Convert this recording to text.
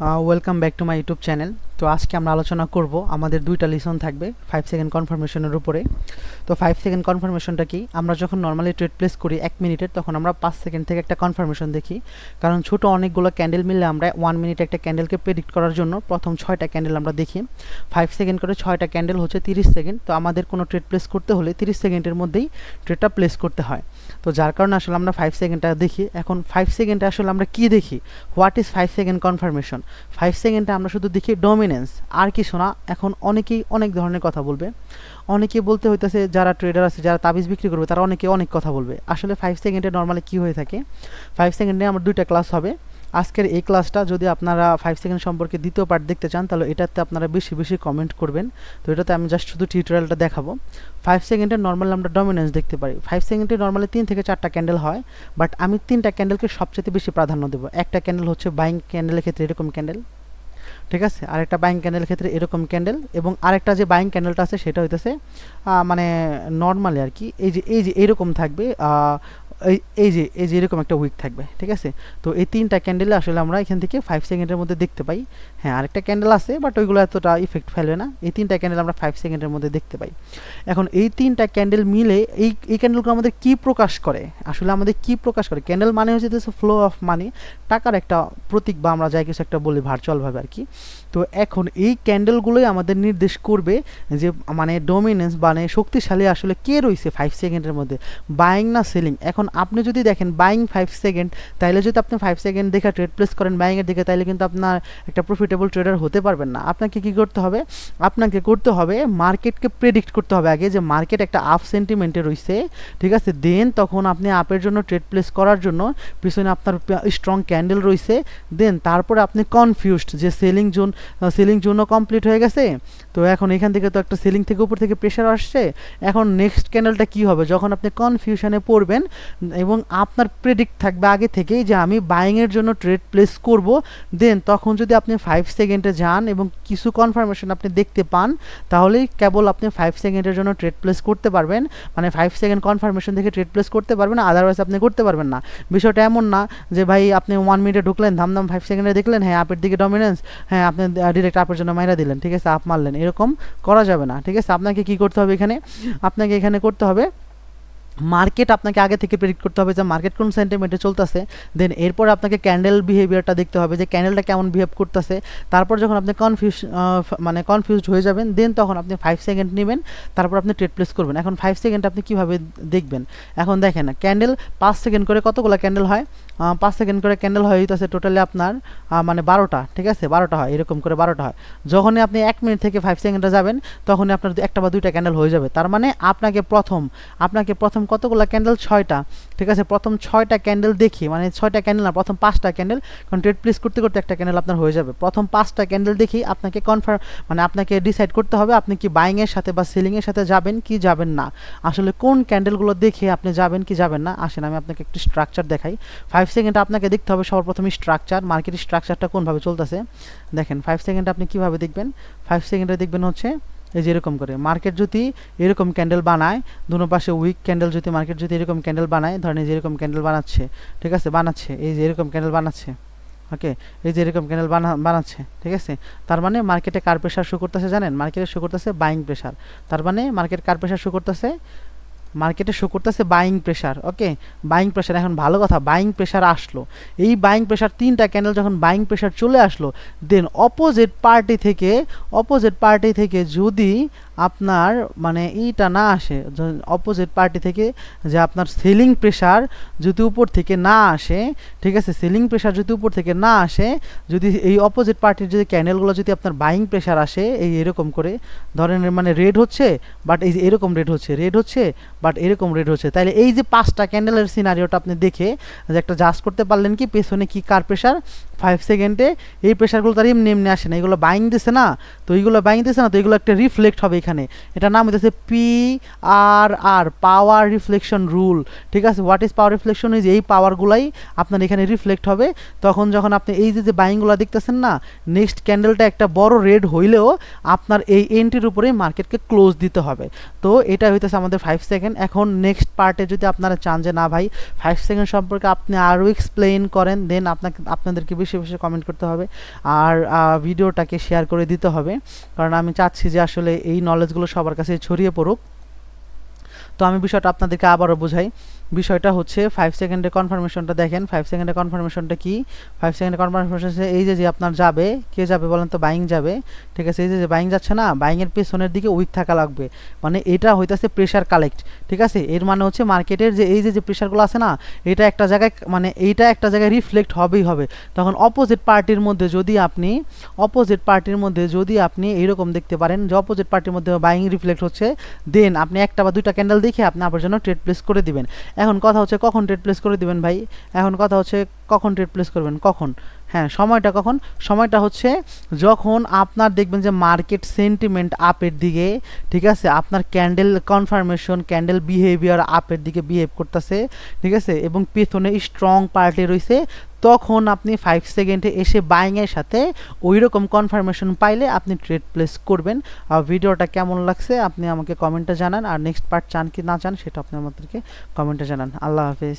Uh, welcome back to my youtube channel. তো আজকে আমরা আলোচনা করব আমাদের দুইটা লিসন থাকবে ফাইভ সেকেন্ড কনফার্মেশনের উপরে। তো ফাইভ সেকেন্ড কনফার্মেশনটা কি? আমরা যখন নর্মালি ট্রেড প্লেস করি এক মিনিটের তখন আমরা পাঁচ সেকেন্ড থেকে একটা কনফার্মেশন দেখি। কারণ ছোট অনেকগুলো ক্যান্ডেল মিললে আমরা ওয়ান মিনিটে একটা ক্যান্ডেলকে প্রেডিক্ট করার জন্য প্রথম ছয়টা ক্যান্ডেল আমরা দেখি। ফাইভ সেকেন্ড করে ছয়টা ক্যান্ডেল হচ্ছে তিরিশ সেকেন্ড তো আমাদের কোনো ট্রেড প্লেস করতে হলে তিরিশ সেকেন্ডের মধ্যেই ট্রেডটা প্লেস করতে হয়। তো যার কারণে আসলে আমরা ফাইভ সেকেন্ডটা দেখি। এখন ফাইভ সেকেন্ডে আসলে আমরা কি দেখি? What is five second confirmation five সেকেন্ডে আমরা শুধু দেখি ডমিনেন্স আর কিছু না, এখন অনেকেই অনেক ধরনের কথা বলবে। অনেকে বলতে হইতেছে, যারা ট্রেডার আছে, যারা তাবিজ বিক্রি করবে, তারা অনেকে অনেক কথা বলবে। আসলে ফাইভ সেকেন্ডে নর্মালি কী হয়ে থাকে? ফাইভ সেকেন্ডে আমার দুইটা ক্লাস হবে। আজকের এই ক্লাসটা যদি আপনারা ফাইভ সেকেন্ড সম্পর্কে দ্বিতীয় পার্ট দেখতে চান, তাহলে এটাতে আপনারা বেশি বেশি কমেন্ট করবেন। তো এটাতে আমি জাস্ট শুধু টিউটোরিয়ালটা দেখাবো। ফাইভ সেকেন্ডে নর্মাল আমরা ডমিনেন্স দেখতে পারি। ফাইভ সেকেন্ডে নর্মালি তিন থেকে চারটা ক্যান্ডেল হয় বাট আমি তিনটা ক্যান্ডেলকে সবচেয়ে বেশি প্রাধান্য দেবো। একটা ক্যান্ডেল হচ্ছে বাইং ক্যান্ডেলের ক্ষেত্রে এরকম ক্যান্ডেল ঠিক আছে? আরেকটা বাইং ক্যান্ডেল ক্ষেত্রে এরকম ক্যান্ডেল এবং আরেকটা যে বাইং ক্যান্ডেলটা আছে সেটা হইতেছে মানে নর্মালি আর কি, এই যে এই যে এইরকম থাকবে এই যে এই যে এরকম একটা উইক থাকবে, ঠিক আছে? তো এই তিনটা ক্যান্ডেলে আসলে আমরা এখান থেকে ফাইভ সেকেন্ডের মধ্যে দেখতে পাই। হ্যাঁ আরেকটা ক্যান্ডেল আছে বাট ওইগুলো এতটা ইফেক্ট ফেলবে না। এই তিনটা ক্যান্ডেল আমরা ফাইভ সেকেন্ডের মধ্যে দেখতে পাই। এখন এই তিনটা ক্যান্ডেল মিলে এই এই ক্যান্ডেলগুলো আমাদের কি প্রকাশ করে? আসলে আমাদের কি প্রকাশ করে? ক্যান্ডেল মানে হচ্ছে ফ্লো অফ মানি টাকার একটা প্রতীক বা আমরা যাই কিছু একটা বলি ভার্চুয়ালভাবে আর কি। তো এখন এই ক্যান্ডেলগুলোই আমাদের নির্দেশ করবে যে মানে ডোমিনেন্স মানে শক্তিশালী আসলে কে রয়েছে ফাইভ সেকেন্ডের মধ্যে? বাইং না সেলিং এখন আপনি যদি দেখেন বাইং ফাইভ সেকেন্ড তাইলে যদি আপনি ফাইভ সেকেন্ড দেখে ট্রেড প্লেস করেন বাইংয়ের দিকে তাহলে কিন্তু আপনার একটা প্রফিটেবল ট্রেডার হতে পারবেন না। আপনাকে কি করতে হবে? আপনাকে করতে হবে মার্কেটকে প্রেডিক্ট করতে হবে আগে যে মার্কেট একটা আপ সেন্টিমেন্টে রয়েছে, ঠিক আছে? দেন তখন আপনি আপের জন্য ট্রেড প্লেস করার জন্য পিছনে আপনার স্ট্রং ক্যান্ডেল রয়েছে দেন তারপরে আপনি কনফিউজড যে সেলিং জোন সেলিং জোনও কমপ্লিট হয়ে গেছে। তো এখন এখান থেকে তো একটা সিলিং থেকে উপর থেকে প্রেশার আসছে। এখন নেক্সট ক্যান্ডেলটা কি হবে? যখন আপনি কনফিউশনে পড়বেন, এবং আপনার প্রেডিক্ট থাকবে আগে থেকেই যে আমি বাইংয়ের জন্য ট্রেড প্লেস করব। দেন তখন যদি আপনি ফাইভ সেকেন্ডে যান এবং কিছু কনফার্মেশন আপনি দেখতে পান, তাহলেই কেবল আপনি ফাইভ সেকেন্ডের জন্য ট্রেড প্লেস করতে পারবেন। মানে ফাইভ সেকেন্ড কনফার্মেশন দেখে ট্রেড প্লেস করতে পারবেন আদারওয়াইজ আপনি করতে পারবেন না। বিষয়টা এমন না যে, ভাই, আপনি ওয়ান মিনিটে ঢুকলেন, ধামধাম ফাইভ সেকেন্ডে দেখলেন হ্যাঁ আপের দিকে ডমিনেন্স হ্যাঁ আপনি ডিরেক্ট আপের জন্য মাইরা দিলেন, ঠিক আছে? আপ মারলেন, এরকম করা যাবে না, ঠিক আছে? আপনাকে কি করতে হবে এখানে? আপনাকে এখানে করতে হবে মার্কেট আপনাকে আগে থেকে প্রেডিক্ট করতে হবে যে মার্কেট কোন সেন্টিমেন্টে চলতেছে দেন এরপর আপনাকে ক্যান্ডেল বিহেভিয়ারটা দেখতে হবে যে ক্যান্ডেলটা কেমন বিহেভ করতেছে, তারপর যখন আপনি কনফিউজ মানে কনফিউজড হয়ে যাবেন দেন তখন আপনি ফাইভ সেকেন্ড নেবেন, তারপর আপনি ট্রেড প্লেস করবেন। এখন ফাইভ সেকেন্ড আপনি কীভাবে দেখবেন? এখন দেখেন ক্যান্ডেল পাঁচ সেকেন্ড করে কতগুলো ক্যান্ডেল হয়? পাঁচ সেকেন্ড করে ক্যান্ডেল হয় হইতেছে টোটালি আপনার মানে বারোটা, ঠিক আছে? বারোটা হয়, এরকম করে বারোটা হয়। যখনই আপনি এক মিনিট থেকে ফাইভ সেকেন্ডে যাবেন, তখনই আপনার একটা বা দুইটা ক্যান্ডেল হয়ে যাবে। তার মানে আপনাকে প্রথম আপনাকে প্রথম কতগুলো ক্যান্ডেল ছয়টা। ঠিক আছে? প্রথম ছয়টা ক্যান্ডেল দেখি। মানে ছয়টা ক্যান্ডেল না, প্রথম পাঁচটা ক্যান্ডেল কারণ ট্রেড প্লেস করতে করতে একটা ক্যান্ডেল আপনার হয়ে যাবে। প্রথম পাঁচটা ক্যান্ডেল দেখি, আপনাকে কনফার্ম মানে আপনাকে ডিসাইড করতে হবে আপনি কি বাইংয়ের সাথে বা সেলিংয়ের সাথে যাবেন কি যাবেন না। আসলে কোন ক্যান্ডেলগুলো দেখে আপনি যাবেন কি যাবেন না? আসেন, আমি আপনাকে একটি স্ট্রাকচার দেখাই। ফাইভ সেকেন্ড আপনাকে দেখতে হবে সর্বপ্রথম স্ট্রাকচার মার্কেটের স্ট্রাকচারটা কোনভাবে চলতেছে। দেখেন ফাইভ সেকেন্ড আপনি কীভাবে দেখবেন? ফাইভ সেকেন্ডে দেখবেন হচ্ছে এই যে এরকম করে। মার্কেট যদি এরকম ক্যান্ডেল বানায়, দুনো পাশে উইক ক্যান্ডেল যদি মার্কেট যদি এরকম ক্যান্ডেল বানায়, ধরেন যে এরকম ক্যান্ডেল বানাচ্ছে, ঠিক আছে? বানাচ্ছে, এই যে এরকম ক্যান্ডেল বানাচ্ছে ওকে এই যে এরকম ক্যান্ডেল বানা, বানাচ্ছে, ঠিক আছে? তার মানে মার্কেটে কার প্রেশার শো করতেছে জানেন? মার্কেটে শো করতেছে বাইং প্রেশার তার মানে মার্কেট কার প্রেশার শো করতেছে? মার্কেটে শো করতেছে buying pressure okay buying pressure এখন ভালো কথা বাইং প্রেশার আসলো। এই বাইং প্রেশার তিনটা ক্যান্ডেল যখন বাইং প্রেশার চলে আসলো দেন অপোজিট পার্টি থেকে অপোজিট পার্টি থেকে যদি আপনার মানে এইটা না আসে অপোজিট পার্টি থেকে যে আপনার সেলিং প্রেশার যদি উপর থেকে না আসে, ঠিক আছে সেলিং প্রেশার যদি উপর থেকে না আসে, যদি এই অপোজিট পার্টির যদি ক্যান্ডেলগুলো যদি আপনার বাইং প্রেশার আসে, এই এরকম করে, ধরেন মানে রেড হচ্ছে বাট এই যে এরকম রেড হচ্ছে রেড হচ্ছে বাট এরকম রেড হচ্ছে তাহলে এই যে পাঁচটা ক্যান্ডেলের সিনারিওটা আপনি দেখে, যে একটা জাস্ট করতে পারলেন কি, পেছনে কি কার প্রেশার ফাইভ সেকেন্ডে এই প্রেশারগুলো তার এমনি এমনি আসে না, এগুলো বাইং দিছে না, তো এইগুলো বাইং দিছে না, তো এগুলো একটা রিফ্লেক্ট হবে এখানে। এটার নাম হইতেছে P R R power reflection rule ঠিক আছে? What is power reflection is এই পাওয়ারগুলাই আপনার এখানে রিফ্লেক্ট হবে। তখন যখন আপনি এই যে যে বাইংগুলো দেখতেছেন না নেক্সট ক্যান্ডেলটা একটা বড় রেড হইলেও আপনার এই এন্ট্রির উপরেই মার্কেটকে ক্লোজ দিতে হবে। তো এটা হইতেছে আমাদের ফাইভ সেকেন্ড এখন নেক্সট পার্টে যদি আপনারা চান যে, না ভাই ফাইভ সেকেন্ড সম্পর্কে আপনি আরও এক্সপ্লেইন করেন দেন আপনাকে, আপনাদেরকে বেশি বেশি কমেন্ট করতে হবে। আর ভিডিওটাকে শেয়ার করে দিতে হবে। কারণ আমি চাচ্ছি যে, আসলে এই নলেজগুলো সবার কাছে ছড়িয়ে পড়ুক। তো আমি বিষয়টা আপনাদেরকে আবারও বোঝাই। বিষয়টা হচ্ছে ফাইভ সেকেন্ডের কনফার্মেশনটা দেখেন। ফাইভ সেকেন্ডের কনফার্মেশনটা কি? ফাইভ সেকেন্ডের কনফার্মেশন এই যে যে আপনার যাবে, কে যাবে বলেন তো বাইং যাবে। ঠিক আছে, এই যে বাইং যাচ্ছে না বাইংয়ের পেছনের দিকে উইক থাকা লাগবে। মানে এটা হইতাছে প্রেশার কালেক্ট ঠিক আছে, এর মানে হচ্ছে মার্কেটের যে এই যে যে প্রেশারগুলো আছে না, এটা একটা জায়গায় মানে এইটা একটা জায়গায় রিফ্লেক্ট হবেই হবে। তখন অপোজিট পার্টির মধ্যে যদি আপনি অপোজিট পার্টির মধ্যে যদি আপনি এইরকম দেখতে পারেন যে অপোজিট পার্টির মধ্যে বাইং রিফ্লেক্ট হচ্ছে দেন আপনি একটা বা দুইটা ক্যান্ডেল দেখে আপনি আপনার জন্য ট্রেড প্লেস করে দিবেন। এখন কথা হচ্ছে কখন ট্রেড প্লেস করে দিবেন ভাই? এখন কথা হচ্ছে কখন ট্রেড প্লেস করবেন? কখন? হ্যাঁ সময়টা কখন? সময়টা হচ্ছে যখন আপনার দেখবেন যে মার্কেট সেন্টিমেন্ট আপের দিকে, ঠিক আছে? আপনার ক্যান্ডেল কনফার্মেশন ক্যান্ডেল বিহেভিয়ার আপের দিকে বিহেভ করতেছে, ঠিক আছে? এবং পেছনে স্ট্রং পার্টি রয়েছে, তখন আপনি ফাইভ সেকেন্ডে এসে বাইংয়ের সাথে ওই রকম কনফার্মেশন পাইলে আপনি ট্রেড প্লেস করবেন। আর ভিডিওটা কেমন লাগছে আপনি আমাকে কমেন্টে জানান। আর নেক্সট পার্ট চান কি না চান সেটা আপনি আমাদেরকে কমেন্টে জানান। আল্লাহ হাফেজ।